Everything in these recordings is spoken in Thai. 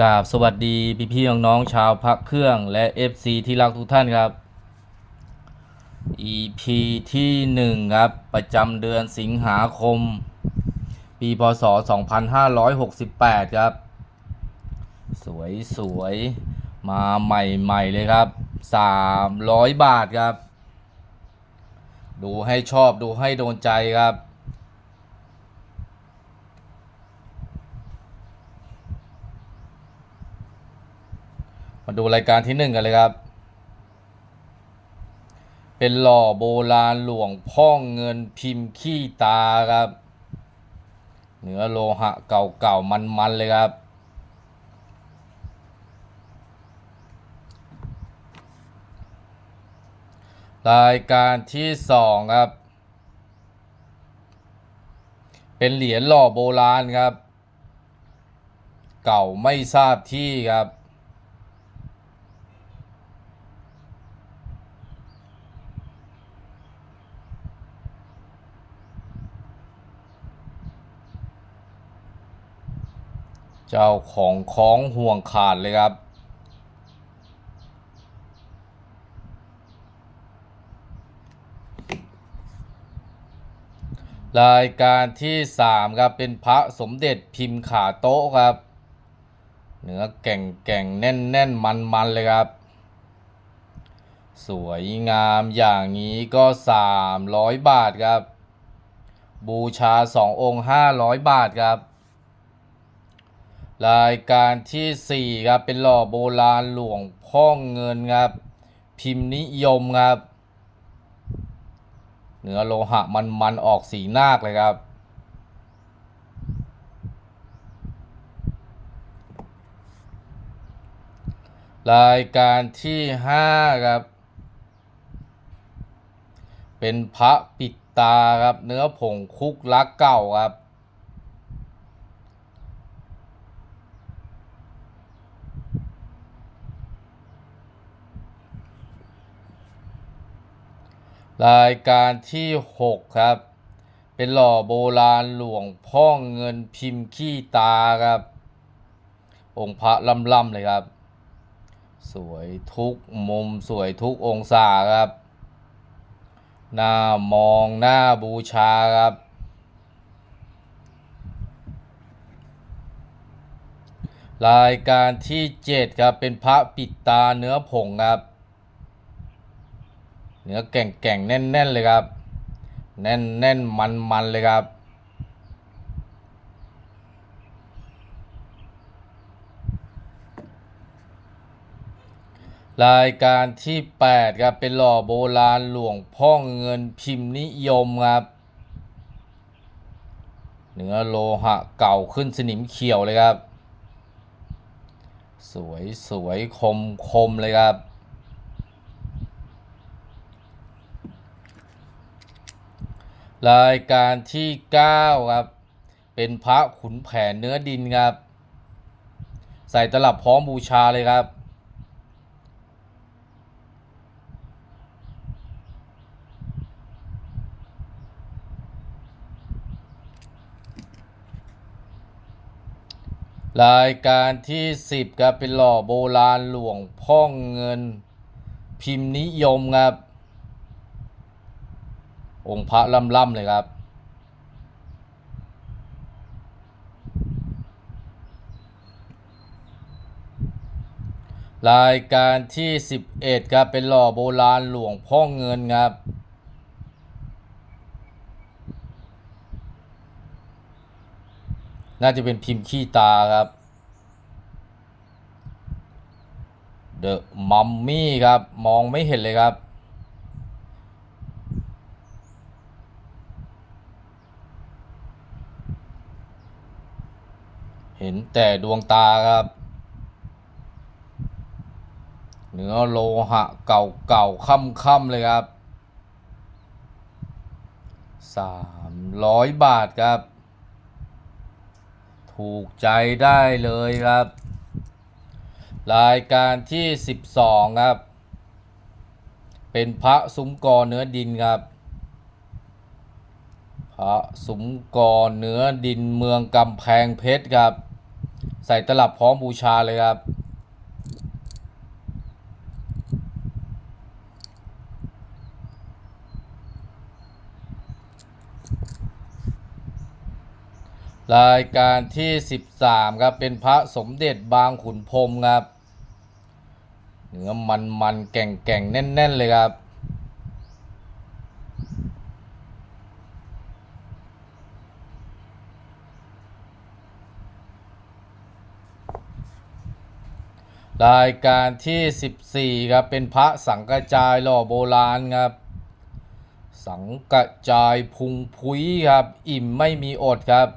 กราบสวัสดีพี่พี่ๆน้องๆชาวพักเครื่องและ FC ที่รักทุกท่านครับ EP ที่หนึ่งครับ ประจำเดือนสิงหาคม ปีพศ 2568 ครับ สวยสวยๆมาใหม่ๆเลยครับ 300 บาทครับ ดูให้ชอบดูให้โดนใจครับ มาดูรายการที่หนึ่งกันเลยครับ เป็นหล่อโบราณหลวงพ่องเงินพิมพ์ขี้ตาครับ เนื้อโลหะเก่าๆมันๆเลยครับ รายการที่สองครับ เป็นเหรียญหล่อโบราณครับ เก่าไม่ทราบที่ครับ เจ้าของคล้องห่วงขาดเลยครับ รายการที่สามครับ เป็นพระสมเด็จพิมพ์ขาโต๊ะครับ เนื้อแก่งแก่งแน่นแน่นมันมันเลยครับ สวยงามอย่างนี้ก็สามร้อยบาทครับ บูชาสององค์ห้าร้อยบาทครับ รายการที่สี่ครับ เป็นหล่อโบราณหลวงพ่อเงินครับ พิมพ์นิยมครับ เนื้อโลหะมันมันๆออกสีนาคเลยครับ รายการที่ห้าครับ เป็นพระปิดตาครับ เนื้อผงคุกลักเก่าครับ รายการที่หกครับ เป็นหล่อโบราณหลวงพ่อเงินพิมพ์ขี้ตาครับ องค์พระล่ำๆเลยครับ สวยทุกมุมสวยทุกองศาครับหน้ามองหน้าบูชาครับ รายการที่เจ็ดครับ เป็นพระปิดตาเนื้อผงครับ นื้อแก่งแก่งๆแน่นแน่นๆเลยครับ แน่นแน่นมันมันๆเลยครับรายการที่แปดครับ เป็นหล่อโบราณหลวงพ่อเงินพิมพ์นิยมครับ เนื้อโลหะเก่าขึ้นสนิมเขียวเลยครับ สวยสวยคมคมเลยครับ รายการที่ 9 ครับ เป็นพระขุนแผนเนื้อดินครับ ใส่ตลับพร้อมบูชาเลยครับ รายการที่ 10 ครับ เป็นหล่อโบราณหลวงพ่อเงิน พิมพ์นิยมครับ องค์พระล่ำๆเลยครับ รายการที่ 11ครับเป็นหล่อโบราณหลวงพ่อเงินครับน่าจะเป็นพิมพ์ขี้ตาครับเดอะมัมมี่ครับ มองไม่เห็นเลยครับ เห็นแต่ดวงตาครับ เนื้อโลหะเก่าๆค่ำๆเลยครับสามร้อยบาทครับ ถูกใจได้เลยครับ รายการที่12ครับ เป็นพระซุ้มกอเนื้อดินครับ พระซุ้มกอเนื้อดินเมืองกำแพงเพชรครับ ใส่ตลับพร้อมบูชาเลยครับ รายการที่ 13 ครับ เป็นพระสมเด็จบางขุนพรมครับ เนื้อมันมันๆแก่งแก่งๆแน่น ๆ เลยครับ รายการที่ 14 ครับ เป็นพระสังกจายหล่อโบราณครับ สังกจายพุงพุ้ยครับ อิ่มไม่มีอดครับ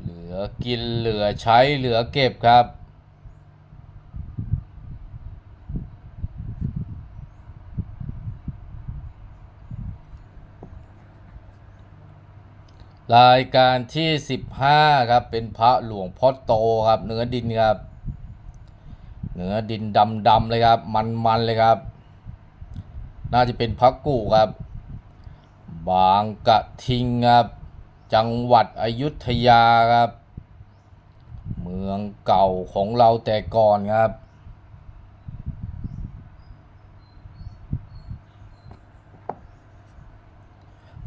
เหลือกินเหลือใช้เหลือเก็บครับ รายการที่ 15 ครับ เป็นพระหลวงพ่อโตครับ เนื้อดินครับ เนื้อดินดำๆเลยครับ มันๆเลยครับ น่าจะเป็นพระกู่ครับ บางกะทิงครับ จังหวัดอยุธยาครับ เมืองเก่าของเราแต่ก่อนครับ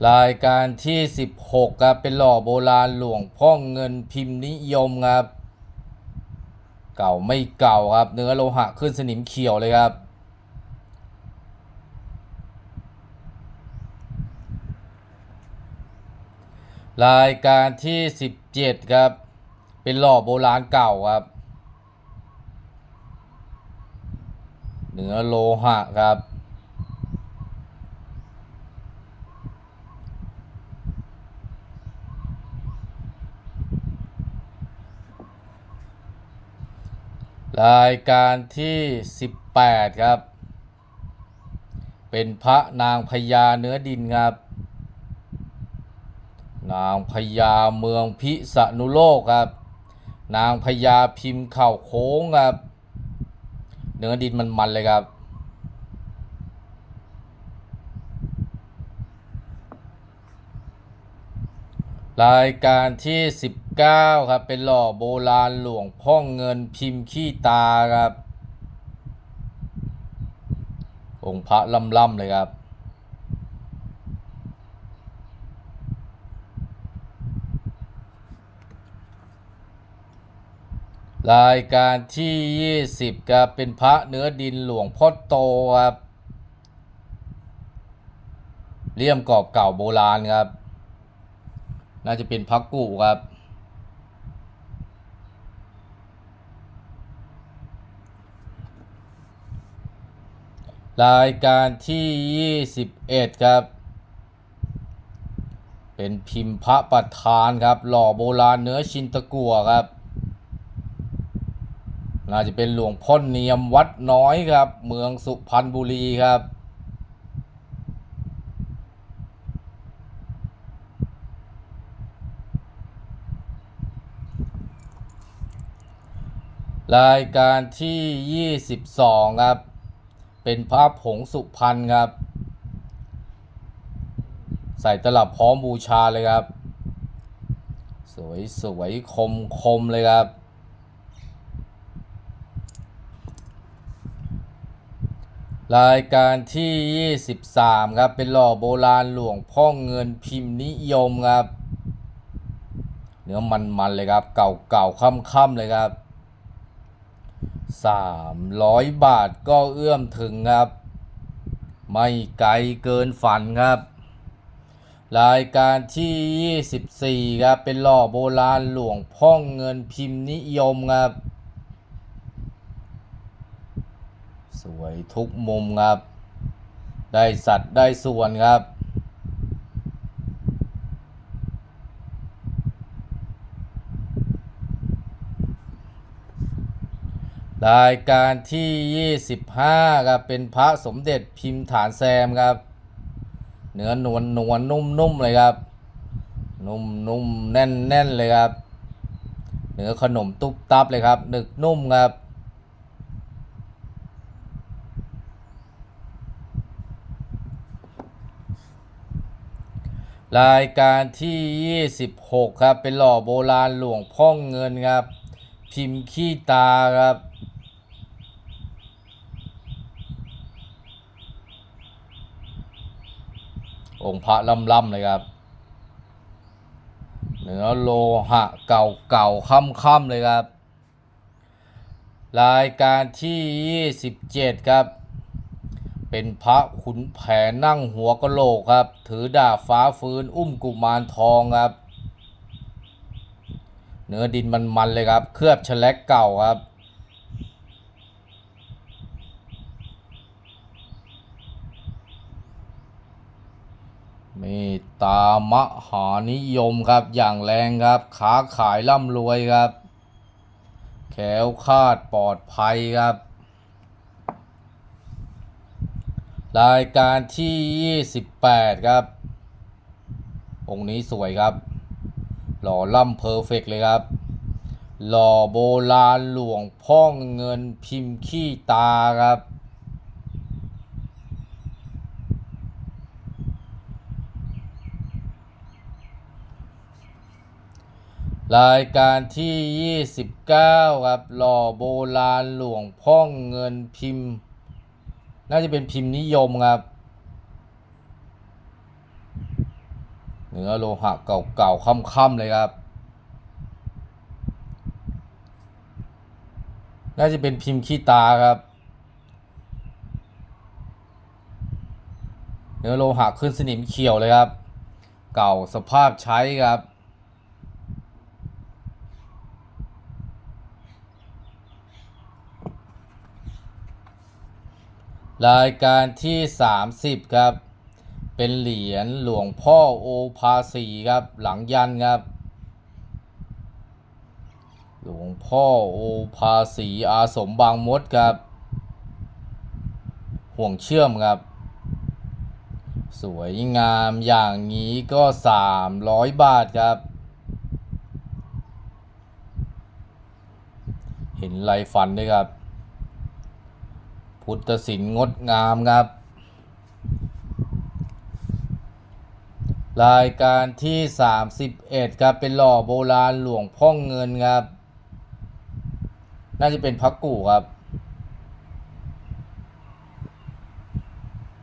รายการที่ 16ครับเป็นหล่อโบราณหลวงพ่อเงินพิมพ์นิยมครับ เก่าไม่เก่าครับ เนื้อโลหะขึ้นสนิมเขียวเลยครับรายการที่ 17 ครับ เป็นหล่อโบราณเก่าครับ เนื้อโลหะครับ รายการที่ 18 ครับ เป็นพระนางพญาเนื้อดินครับ นางพญาเมืองพิษณุโลกครับ นางพญาพิมพ์เข่าโค้งครับ เนื้อดินมันๆเลยครับรายการที่ 9ครับเป็นหล่อโบราณหลวงพ่อเงินพิมพ์ขี้ตาครับองค์พระล่ำๆเลยครับ รายการที่ 20ครับเป็นพระเนื้อดินหลวงพ่อโตครับเลี่ยมกรอบเก่าโบราณครับ น่าจะเป็นพักกุครับ รายการที่ 21 ครับ เป็นพิมพ์พระประธานครับ หล่อโบราณเนื้อชินตะกัวครับ น่าจะเป็นหลวงพ่อเนียมวัดน้อยครับ เมืองสุพรรณบุรีครับ รายการที่ 22 ครับ เป็นพระผงสุพรรณครับ ใส่ตลับพร้อมบูชาเลยครับ สวยสวยคมคมเลยครับ รายการที่ 23 ครับ เป็นหล่อโบราณหลวงพ่อเงินพิมพ์นิยมครับ เนื้อมันๆเลยครับ เก่าๆค่ำๆเลยครับ 300 บาทก็เอื้อมถึงครับ ไม่ไกลเกินฝันครับ รายการที่ 24 ครับ เป็นหล่อโบราณหลวงพ่องเงินพิมพ์นิยมครับ สวยทุกมุมครับ ได้สัตว์ได้ส่วนครับ รายการที่ 25ครับเป็นพระสมเด็จพิมพ์ฐานแซมครับ เนื้อนวลนวลนุ่มนุ่มเลยครับ นุ่มนุ่มแน่นแน่นเลยครับ เนื้อขนมตุ๊บตับเลยครับ หนึกนุ่มครับ รายการที่ 26 ครับ เป็นหล่อโบราณหลวงพ่องเงินครับ พิมพ์ขี้ตาครับ องค์พระล่ำๆเลยครับเนื้อโลหะเก่าๆค่ำๆเลยครับ รายการที่ 27 ครับ เป็นพระขุนแผนนั่งหัวกะโหลกครับ ถือดาบฟ้าฟื้นอุ้มกุมารทองครับ เนื้อดินมันๆเลยครับ เคลือบแฉลกเก่าครับ เมตตามหานิยมครับอย่างแรงครับค้าขายร่ำรวยครับ แขวคาดปลอดภัยครับ รายการที่ 28 ครับ องค์นี้สวยครับ หล่อล่ำเพอร์เฟกเลยครับ หล่อโบราณหลวงพ่อเงินพิมพ์ขี้ตาครับ รายการที่ 29 ครับ หล่อโบราณหลวงพ่องเงินพิมพ์ น่าจะเป็นพิมพ์นิยมครับ เนื้อโลหะเก่าๆค่ำๆเลยครับ น่าจะเป็นพิมพ์ขี้ตาครับ เนื้อโลหะขึ้นสนิมเขียวเลยครับ เก่าสภาพใช้ครับ รายการที่ 30 ครับ เป็นเหรียญหลวงพ่อโอภาสีครับ หลังยันครับ หลวงพ่อโอภาสีอาสมบางมดครับ ห่วงเชื่อมครับ สวยงามอย่างนี้ก็ 300 บาทครับ เห็นลายฟันด้วยครับ พุทธศิลป์งดงามครับ รายการที่ 31 ครับ เป็นหล่อโบราณหลวงพ่อเงินครับ น่าจะเป็นพักกู่ครับ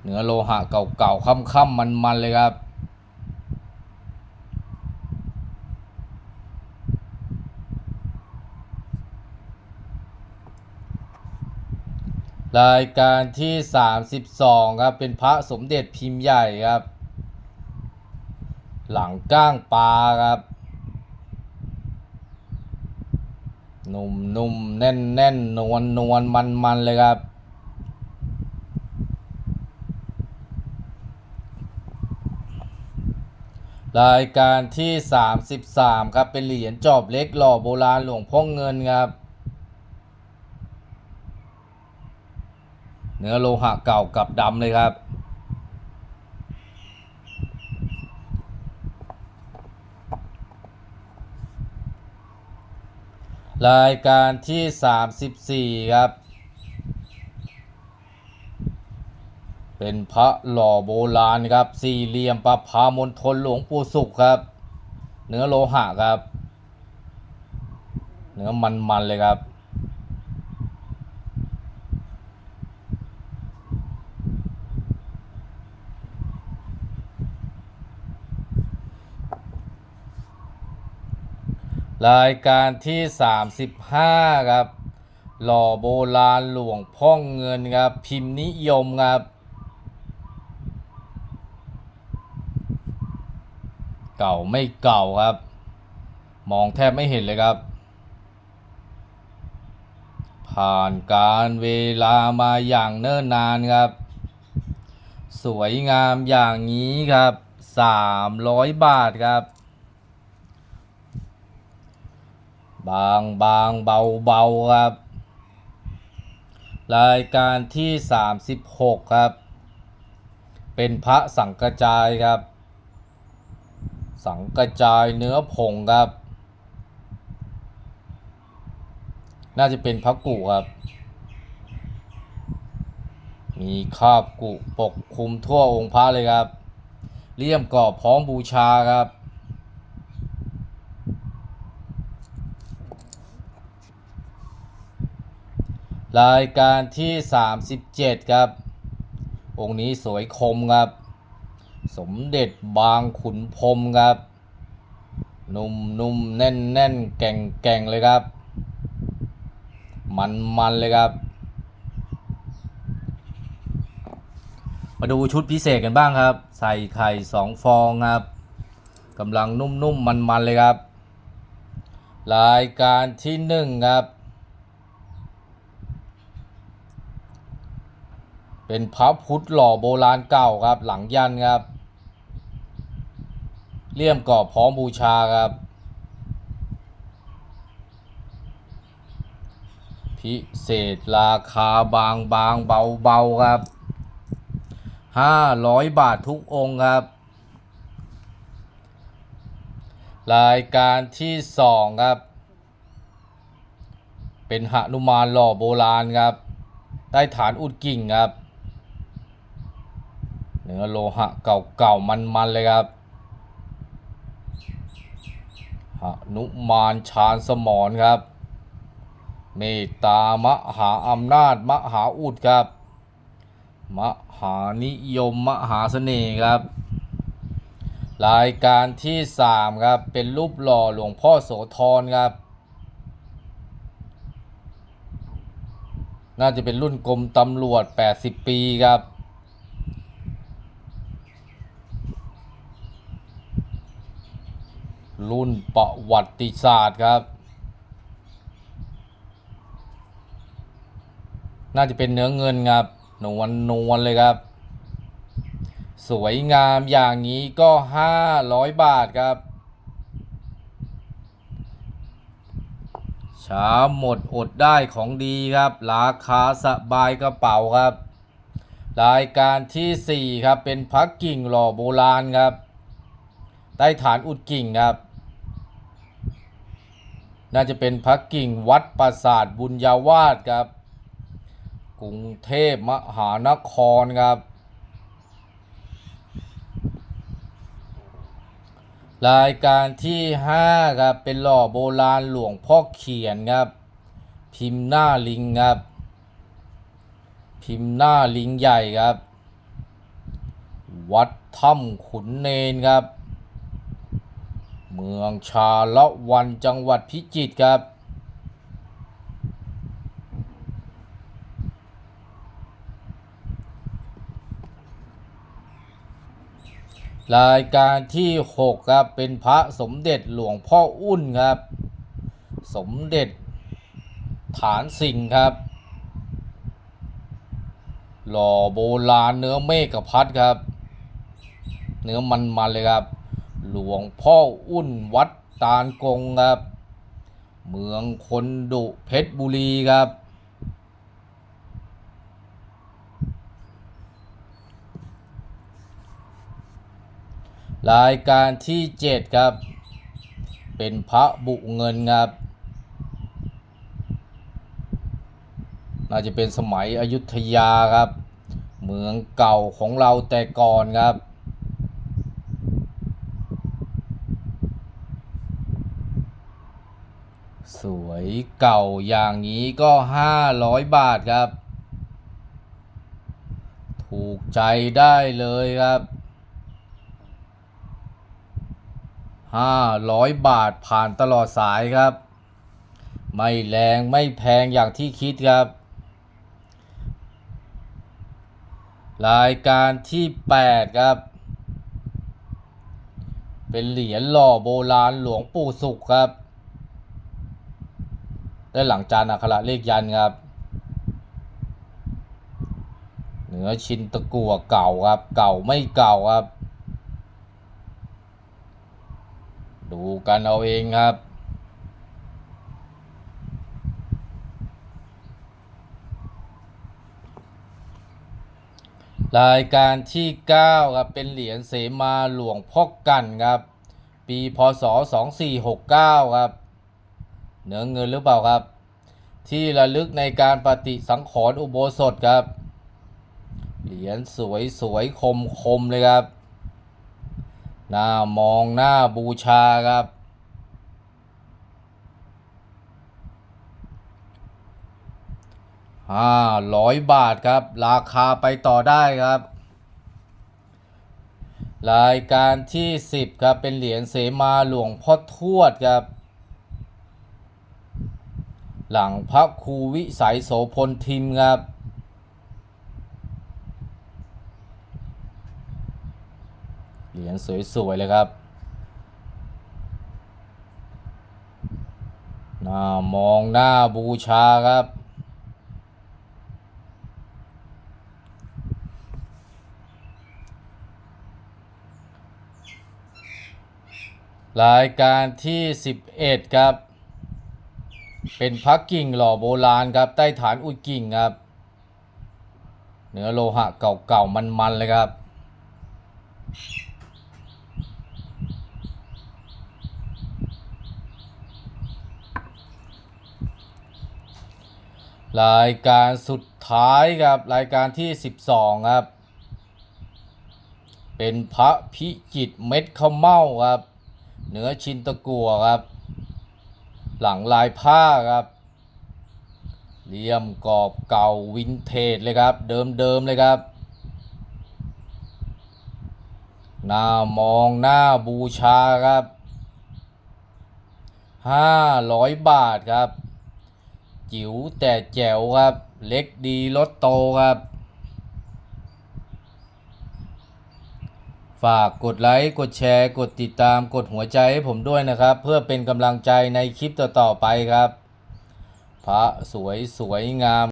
เนื้อโลหะเก่าๆค่ำๆมันๆเลยครับ รายการที่ 32 ครับ เป็นพระสมเด็จพิมพ์ใหญ่ครับ หลังก้างปลาครับนุ่มนุ่มแน่นแน่นนวลนวลมันมันเลยครับ รายการที่ 33 ครับ เป็นเหรียญจอบเล็กหล่อโบราณหลวงพ่อเงินครับ เนื้อโลหะเก่ากับดำเลยครับ รายการที่ 34 ครับ เป็นพระหล่อโบราณครับ สี่เหลี่ยมประพามณฑลหลวงปู่สุขครับ เนื้อโลหะครับ เนื้อมันๆเลยครับ รายการที่ 35 ครับ หล่อโบราณหลวงพ่องเงินครับ พิมพ์นิยมครับ เก่าไม่เก่าครับ มองแทบไม่เห็นเลยครับ ผ่านการเวลามาอย่างเนิ่นนานครับ สวยงามอย่างนี้ครับ 300 บาทครับ บางบางเบาเบาครับ รายการที่ 36 ครับ เป็นพระสังกระจายครับ สังกระจายเนื้อผงครับ น่าจะเป็นพระกุครับ มีคราบกุปกคลุมทั่วองค์พระเลยครับ เลี่ยมกรอบพร้อมบูชาครับ รายการที่ 37 ครับ องค์นี้สวยคมครับ สมเด็จบางขุนพรมครับ นุ่มนุ่มแน่นแน่นแก่งแก่งเลยครับ มันมันเลยครับ มาดูชุดพิเศษกันบ้างครับ ใส่ไข่สองฟองครับกำลังนุ่มๆมันๆเลยครับ รายการที่หนึ่งครับ เป็นพระพุทธหล่อโบราณเก่าครับหลังยันครับเลี่ยมกรอบพร้อมบูชาครับพิเศษราคาบางบางเบาเบาครับห้าร้อยบาททุกองค์ครับ รายการที่สองครับ เป็นหนุมานหล่อโบราณครับ ได้ฐานอุดกิ่งครับ เนื้อโลหะเก่าๆมันๆเลยครับหนุมานชาญสมรครับ เมตตามหาอำนาจมหาอุดครับ มหานิยมมหาเสน่ห์ครับ รายการที่สามครับเป็นรูปหล่อหลวงพ่อโสธรครับ น่าจะเป็นรุ่นกรมตำรวจ 80 ปีครับ รุ่นประวัติศาสตร์ครับ น่าจะเป็นเนื้อเงินครับนวลนวลเลยครับ สวยงามอย่างนี้ก็ 500 บาทครับ ช้าหมดอดได้ของดีครับ ราคาสบายกระเป๋าครับ รายการที่ 4 ครับ เป็นพักกิ่งหล่อโบราณครับ ใต้ฐานอุดกิ่งครับ น่าจะเป็นพักกิ่งวัดปราสาทบุญญาวาสครับ กรุงเทพมหานครครับ รายการที่5ครับเป็นหล่อโบราณหลวงพ่อเขียนครับ พิมพ์หน้าลิงครับ พิมพ์หน้าลิงใหญ่ครับ วัดถ้ำขุนเนนครับ เมืองชาละวันจังหวัดพิจิตรครับ รายการที่ 6 ครับ เป็นพระสมเด็จหลวงพ่ออุ้นครับ สมเด็จฐานสิงห์ครับ หล่อโบราณเนื้อเมฆพัดครับ เนื้อมันมันเลยครับ หลวงพ่ออุ้นวัดตาลกงครับ เมืองคนดุเพชรบุรีครับ รายการที่ 7 ครับ เป็นพระบุเงินครับ น่าจะเป็นสมัยอยุธยาครับ เมืองเก่าของเราแต่ก่อนครับ สวยเก่าอย่างนี้ก็ 500 บาทครับ ถูกใจได้เลยครับ 500 บาทผ่านตลอดสายครับ ไม่แรงไม่แพงอย่างที่คิดครับ รายการที่ 8 ครับ เป็นเหรียญหล่อโบราณหลวงปู่สุขครับ ได้หลังจานอักขระเลขยันครับ เหนือชินตะกัวเก่าครับ เก่าไม่เก่าครับ ดูกันเอาเองครับรายการที่ 9 ครับเป็นเหรียญเสมาหลวงพ่อกันครับ ปีพศ 2469 ครับ เนื้อเงินหรือเปล่าครับ ที่ระลึกในการปฏิสังขรณ์อุโบสถครับ เหรียญสวยสวยคมคมเลยครับ หน้ามองหน้าบูชาครับหห้าร้อยบาทครับ ราคาไปต่อได้ครับรายการที่สิบครับ เป็นเหรียญเสมาหลวงพ่อทวดครับ หลังพระครูวิสัยโสพลทิมครับเหรียญสวย ๆ เลยครับหน้ามองหน้าบูชาครับ รายการที่ 11 ครับ เป็นพักกิ่งหล่อโบราณครับใต้ฐานอุยกิ่งครับ เนื้อโลหะเก่าๆมันๆเลยครับรายการสุดท้ายครับรายการที่ 12 ครับ เป็นพระพิจิตรเม็ดข้าวเม่าครับเนื้อชินตะกัวครับ หลังลายผ้าครับเหลี่ยมกรอบเก่าวินเทจเลยครับ เดิมๆเลยครับ หน้ามองหน้าบูชาครับ500บาทครับ จิ๋วแต่แจ๋วครับ เล็กดีรถโตครับ ฝากกดไลค์ กดแชร์ กดติดตาม กดหัวใจให้ผมด้วยนะครับ เพื่อเป็นกำลังใจในคลิปต่อๆไปครับ พระสวยสวยงาม